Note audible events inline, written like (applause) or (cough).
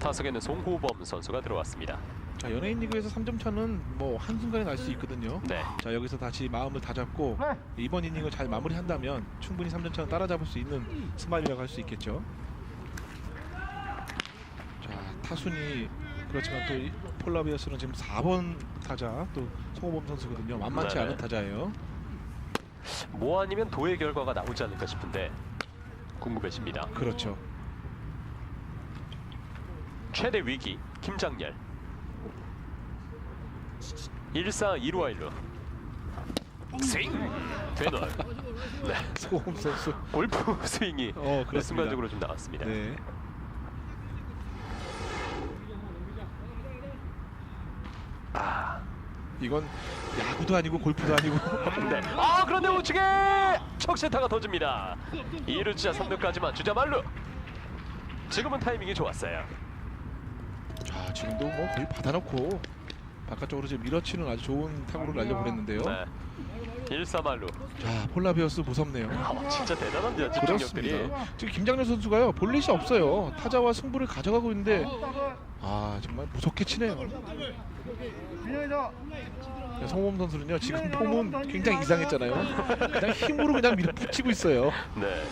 타석에는 송호범 선수가 들어왔습니다. 자, 연예인 리그에서 3점 차는 뭐 한순간에 날 수 있거든요. 네. 자, 여기서 다시 마음을 다잡고 이번 이닝을 잘 마무리한다면 충분히 3점 차는 따라잡을 수 있는 스마일이라고 할 수 있겠죠. 자, 타순이 그렇지만 또이 폴라비어스는 지금 4번 타자 또 송호범 선수거든요. 만만치 네네. 않은 타자예요. 뭐 아니면 도의 결과가 나오지 않을까 싶은데 궁금해집니다. 그렇죠. 최대 위기 김장렬 1사 2루 1루 스윙 되널 네. 송호범 선수. 골프 (laughs) 스윙이 어, 그렇습니다. 순간적으로 좀 나왔습니다. 네. 아, 이건 야구도 아니고 골프도 아니고 (laughs) 네. 아 그런데 우측에 척세타가 던집니다. 2루자 3루까지만 주자 말루. 지금은 타이밍이 좋았어요. 자 지금도 뭐 거의 받아놓고 바깥쪽으로 지금 밀어치는 아주 좋은 타구를 날려보냈는데요. 네. 1사 말루. 자 폴라비어스 무섭네요. 아, 진짜. 집중력들이. 그렇습니다. 지금 김장렬 선수가요 볼넷이 없어요. 타자와 승부를 가져가고 있는데 아 정말 무섭게 치네요. 성범 선수는요 지금 폼은 굉장히 이상했잖아요. 그냥 힘으로 그냥 밀어붙이고 있어요. 네.